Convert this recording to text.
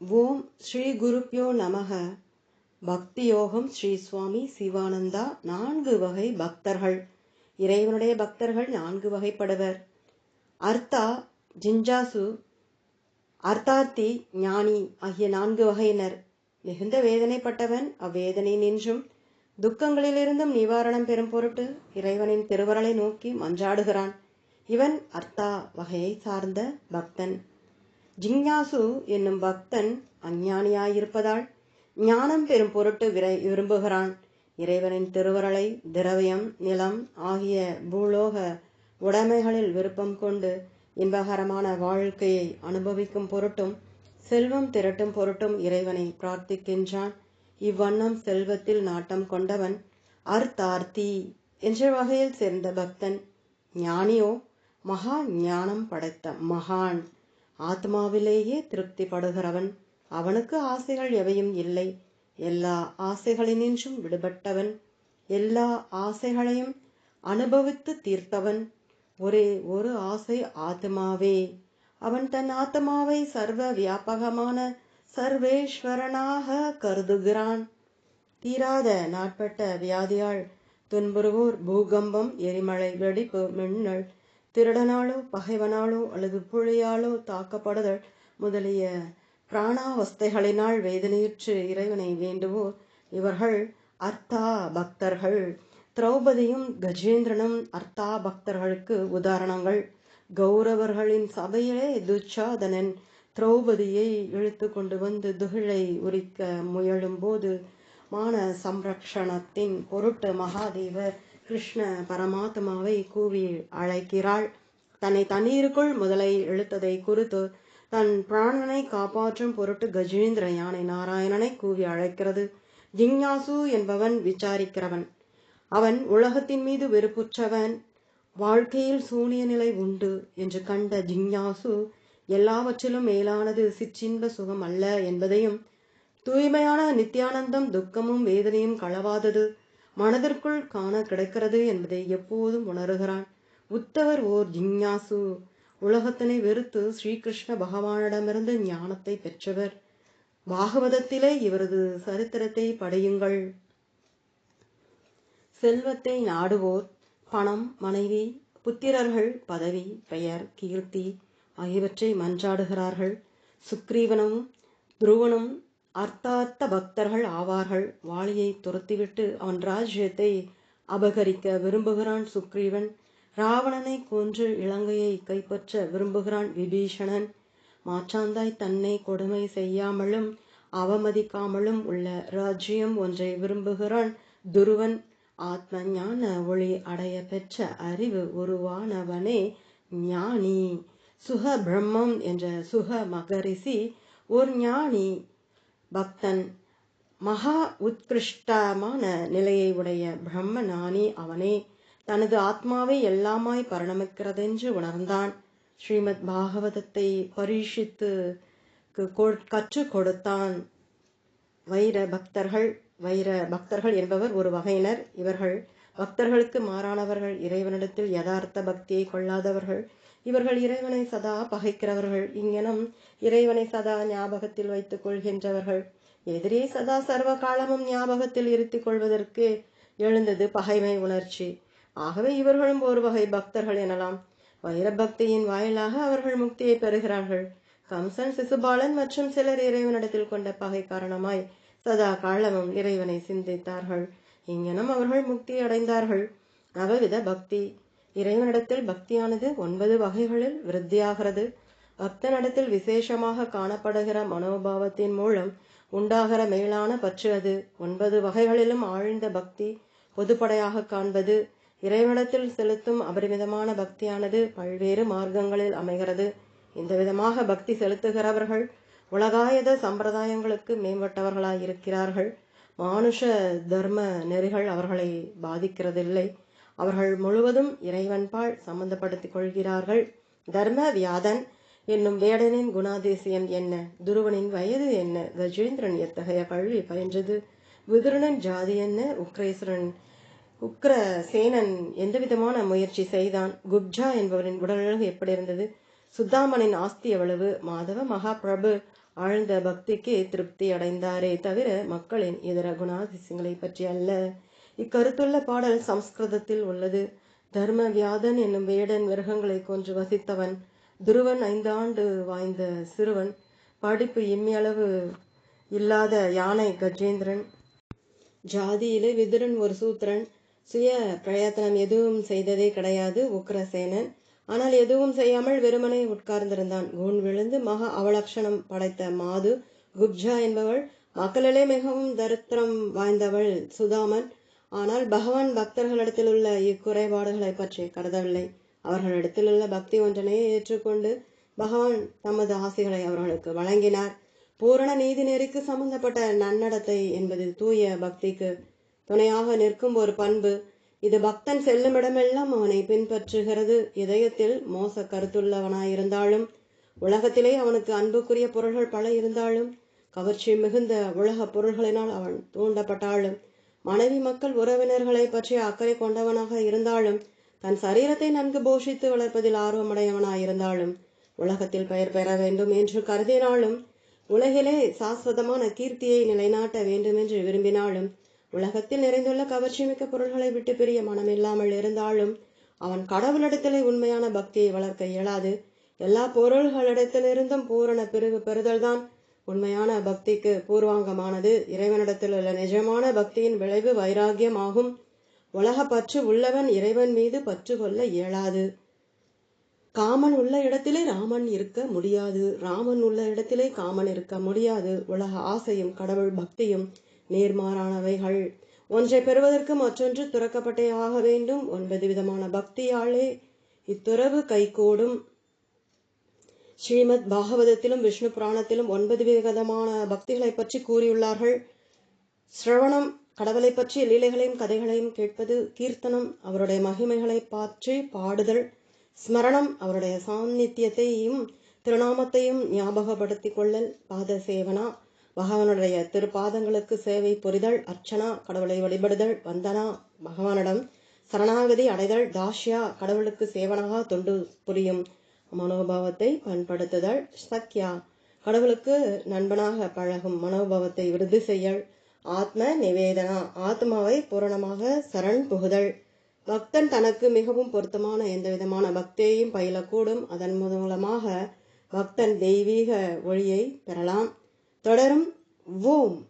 ஓம் ஸ்ரீ குருப்யோ நமக பக்தி யோகம் ஸ்ரீ சுவாமி சிவானந்தா நான்கு வகை பக்தர்கள். இறைவனுடைய பக்தர்கள் நான்கு வகைப்படுவர். அர்த்தா ஜிஞ்சாசு அர்த்தார்த்தி ஞானி ஆகிய நான்கு வகையினர். மிகுந்த வேதனைப்பட்டவன் அவ்வேதனை நின்றும் துக்கங்களிலிருந்தும் நிவாரணம் பெறும் பொருட்டு இறைவனின் திருவரலை நோக்கி மன்றாடுகிறான். இவன் அர்த்தா வகையை சார்ந்த பக்தன். ஜிஞ்ஞாசு என்னும் பக்தன் அஞ்ஞானியாயிருப்பதால் ஞானம் பெறும் பொருட்டு விரை விரும்புகிறான். இறைவனின் திருவரலை திரவியம் நிலம் ஆகிய பூலோக உடைமைகளில் விருப்பம் கொண்டு இன்பகரமான வாழ்க்கையை அனுபவிக்கும் பொருட்டும் செல்வம் திரட்டும் பொருட்டும் இறைவனை பிரார்த்திக்கின்றான். இவ்வண்ணம் செல்வத்தில் நாட்டம் கொண்டவன் அர்த்தார்த்தி என்ற வகையில் சேர்ந்த பக்தன் ஞானியோ மகா ஞானம் படைத்த மகான். ஆத்மாவிலேயே திருப்தி படுகிறவன் அவனுக்கு ஆசைகள் எவையும் இல்லை. எல்லா ஆசைகளினின்றும் விடுபட்டவன். எல்லா ஆசைகளையும் அனுபவித்து தீர்த்தவன். ஒரே ஒரு ஆசை ஆத்மாவே. அவன் தன் ஆத்மாவை சர்வ வியாபகமான சர்வேஸ்வரனாக கருதுகிறான். தீராத நாட்பட்ட வியாதியால் துன்புறுவோர் பூகம்பம் எரிமலை வெடிப்பு மின்னல் திருடனாலோ பகைவனாலோ அல்லது புழியாலோ தாக்கப்படுதல் முதலிய பிராணாவஸ்தைகளினால் வேதனையுற்று இறைவனை வேண்டுவோர் இவர்கள் அர்த்தா பக்தர்கள் திரௌபதியும் கஜேந்திரனும் அர்த்தா பக்தர்களுக்கு உதாரணங்கள். கௌரவர்களின் சபையிலே துச்சாதனன் திரௌபதியை இழுத்து கொண்டு வந்து துகிழை உரிக்க முயலும் போது மான சம்ரக்ஷணத்தின் பொருட்டு மகாதேவர் கிருஷ்ண பரமாத்மாவை கூவி அழைக்கிறாள். தன்னை தண்ணீருக்குள் முதலை இழுத்ததை குறித்து தன் பிராணனை காப்பாற்றும் பொருட்டு கஜேந்திர யானை நாராயணனை கூவி அழைக்கிறது. ஜிஞ்ஞாசு என்பவன் விசாரிக்கிறவன். அவன் உலகத்தின் மீது வெறுப்புற்றவன். வாழ்க்கையில் சூனிய நிலை உண்டு என்று கண்ட ஜிஞ்ஞாசு எல்லாவற்றிலும் மேலானது சிற்றின்ப சுகம் அல்ல என்பதையும் தூய்மையான நித்தியானந்தம் துக்கமும் வேதனையும் களவாதது. மனதிற்குள் காண கிடைக்கிறது என்பதை எப்போதும் உணர்கிறான். உத்தவர் ஓர் ஜிஞ்ஞாசு. உலகத்தினை வெறுத்து ஸ்ரீகிருஷ்ண பகவானிடமிருந்து ஞானத்தை பெற்றவர். பாகவதத்திலே இவரது சரித்திரத்தை படையுங்கள். செல்வத்தை நாடுவோர் பணம் மனைவி புத்திரர்கள் பதவி பெயர் கீர்த்தி ஆகியவற்றை மன்றாடுகிறார்கள். சுக்ரீவனும் துருவனும் அர்த்தார்த்த பக்தர்கள் ஆவார்கள். வாளியை துரத்திவிட்டு அவன் ராஜ்யத்தை அபகரிக்க விரும்புகிறான் சுக்ரீவன். ராவணனை கொன்று இலங்கையை கைப்பற்ற விரும்புகிறான் விபீஷணன். மாற்றாந்தாய் தன்னை கொடுமை செய்யாமலும் அவமதிக்காமலும் உள்ள ராஜ்யம் ஒன்றை விரும்புகிறான் துருவன். ஆத்ம ஞான ஒளி அடைய பெற்ற அறிவு உருவானவனே ஞானி. சுக பிரம்மம் என்ற சுக மகரிஷி ஒரு ஞானி. பக்தன். மகா உத்கிருஷ்டமான நிலையை உடைய பிரம்ம ஞானி அவனே தனது ஆத்மாவை எல்லாமாய் பரிணமிக்கிறதென்று உணர்ந்தான். ஸ்ரீமத் பாகவதத்தை பரீஷித்து கற்றுக் கொடுத்தான். வைர பக்தர்கள் வைர பக்தர்கள் என்பவர் ஒரு வகையினர். இவர்கள் பக்தர்களுக்கு மாறானவர்கள் இறைவனிடத்தில் யதார்த்த பக்தியை கொள்ளாதவர்கள். இவர்கள் இறைவனை சதா பகைக்கிறவர்கள். இங்கனம் இறைவனை சதா ஞாபகத்தில் வைத்துக் கொள்கின்றவர்கள். எதிரே சதா சர்வ காலமும் ஞாபகத்தில் இருத்திக் கொள்வதற்கு எழுந்தது பகைமை உணர்ச்சி. ஆகவே இவர்களும் ஒரு வகை பக்தர்கள் எனலாம். வைரபக்தியின் வாயிலாக அவர்கள் முக்தியை பெறுகிறார்கள். கம்சன் சிசுபாலன் மற்றும் சிலர் இறைவனிடத்தில் கொண்ட பகை காரணமாய் சதா காலமும் இறைவனை சிந்தித்தார்கள். இங்கனம் அவர்கள் முக்தி அடைந்தார்கள். நவவித பக்தி. இறைவனிடத்தில் பக்தியானது ஒன்பது வகைகளில் விருத்தியாகிறது. பக்தனிடத்தில் விசேஷமாக காணப்படுகிற மனோபாவத்தின் மூலம் உண்டாகிற மேலான பற்று அது. ஒன்பது வகைகளிலும் ஆழ்ந்த பக்தி பொதுப்படையாக காண்பது. இறைவனிடத்தில் செலுத்தும் அபரிமிதமான பக்தியானது பல்வேறு மார்க்கங்களில் அமைகிறது. இந்த விதமாக பக்தி செலுத்துகிறவர்கள் உலகாயத சம்பிரதாயங்களுக்கு மேம்பட்டவர்களாயிருக்கிறார்கள். இருக்கிறார்கள் மானுஷ தர்ம நெறிகள் அவர்களை பாதிக்கிறதில்லை. அவர்கள் முழுவதும் இறைவன்பால் சம்பந்தப்படுத்திக் கொள்கிறார்கள். தர்ம வியாதன் என்னும் வேடனின் குணாதிசயம் என்ன? துருவனின் வயது என்ன? கஜேந்திரன் எத்தகைய கல்வி பயின்றது? விதுரனின் ஜாதி என்ன? உக்ரேஸ்வரன் உக்ர சேனன் எந்த விதமான முயற்சி செய்தான்? குப்ஜா என்பவரின் உடலழகு எப்படி இருந்தது? சுத்தாமனின் ஆஸ்தி எவ்வளவு? மாதவ மகாபிரபு ஆழ்ந்த பக்திக்கு திருப்தி அடைந்தாரே தவிர மக்களின் இதர குணாதிசயங்களை பற்றி அல்ல. இக்கருத்துள்ள பாடல் சம்ஸ்கிருதத்தில் உள்ளது. தர்ம வியாதன் என்னும் வேடன் மிருகங்களை கொன்று வசித்தவன் துருவன் ஐந்தாண்டு வாய்ந்த சிறுவன் படிப்பு இம்மியளவு இல்லாத யானை கஜேந்திரன். ஜாதியிலே விதுரன் ஒரு சூத்திரன் சுய பிரயத்தனம் எதுவும் செய்ததே கிடையாது உக்ரசேனன். ஆனால் எதுவும் செய்யாமல் வெறுமனே உட்கார்ந்திருந்தான். கூண் விழுந்து மகா அவலட்சணம் படைத்த மாது குப்ஜா என்பவள் மக்களிலே மிகவும் தரித்திரம் வாய்ந்தவள் சுதாமன். ஆனால் பகவான் பக்தர்களிடத்தில் உள்ள இக்குறைபாடுகளை பற்றி கருதவில்லை. அவர்களிடத்தில் உள்ள பக்தி ஒன்றனையே ஏற்றுக்கொண்டு பகவான் தமது ஆசைகளை அவர்களுக்கு வழங்கினார். பூரண நீதி நெறிக்கு சம்பந்தப்பட்ட நன்னடத்தை என்பது தூய பக்திக்கு துணையாக நிற்கும் ஒரு பண்பு இது பக்தன் செல்லும் இடமெல்லாம் அவனை பின்பற்றுகிறது. இதயத்தில் மோச கருத்துள்ளவனாயிருந்தாலும் உலகத்திலே அவனுக்கு அன்புக்குரிய பொருள்கள் பல இருந்தாலும் கவர்ச்சி மிகுந்த உலக பொருள்களினால் அவன் தூண்டப்பட்டாலும் மனைவி மக்கள் உறவினர்களை பற்றி அக்கறை கொண்டவனாக இருந்தாலும் தன் சரீரத்தை நன்கு போஷித்து வளர்ப்பதில் ஆர்வமடையவனாயிருந்தாலும் உலகத்தில் பெயர் பெற வேண்டும் என்று கருதினாலும் உலகிலே சாஸ்வதமான கீர்த்தியை நிலைநாட்ட வேண்டும் என்று விரும்பினாலும் உலகத்தில் நிறைந்துள்ள கவர்ச்சிமிக்க பொருள்களை விட்டு பிரிய மனமில்லாமல் இருந்தாலும் அவன் கடவுளிடத்திலே உண்மையான பக்தியை வளர்க்க இயலாது. எல்லா பொருள்களிடத்திலிருந்தும் பூரண பிரிவு பெறுதல்தான். உண்மையான பக்திக்கு பூர்வாங்கமானது இறைவனிடத்தில் உள்ள நிஜமான பக்தியின் விளைவு வைராகியமாகும் உலக பற்று உள்ளவன் இறைவன் மீது பற்று கொள்ள இயலாது. காமன் உள்ள இடத்திலே ராமன் இருக்க முடியாது. ராமன் உள்ள இடத்திலே காமன் இருக்க முடியாது. உலக ஆசையும் கடவுள் பக்தியும் நேர்மாறானவைகள். ஒன்றை பெறுவதற்கு மற்றொன்று துறக்கப்பட்டே ஆக வேண்டும். ஒன்பது விதமான பக்தியாலே இத்துறவு கைகூடும். ஸ்ரீமத் பாகவதத்திலும் விஷ்ணு புராணத்திலும் ஒன்பது விதமான பக்திகளை பற்றி கூறியுள்ளார்கள். சிரவணம் கடவுளை பற்றிய லீலைகளையும் கதைகளையும் கேட்பது கீர்த்தனம் அவருடைய மகிமைகளை பற்றி பாடுதல் ஸ்மரணம் அவருடைய சாநித்தியத்தையும் திருநாமத்தையும் ஞாபகப்படுத்திக் கொள்ளல் பாத சேவனா பகவானுடைய திருப்பாதங்களுக்கு சேவை புரிதல் அர்ச்சனா கடவுளை வழிபடுதல் வந்தனா பகவானிடம் சரணாகதி அடைதல் தாஷ்யா கடவுளுக்கு சேவனாக தொண்டு புரியும் மனோபாவத்தை பண்படுத்துதல் சக்யா கடவுளுக்கு நண்பனாக பழகும் மனோபாவத்தை விருது செய்யல் ஆத்ம நிவேதனா ஆத்மாவை பூரணமாக சரண் புகுதல். பக்தன் தனக்கு மிகவும் பொருத்தமான எந்த விதமான பக்தியையும் பயிலக்கூடும். அதன் மூலமாக பக்தன் தெய்வீக ஒளியை பெறலாம். தொடரும். ஓம்.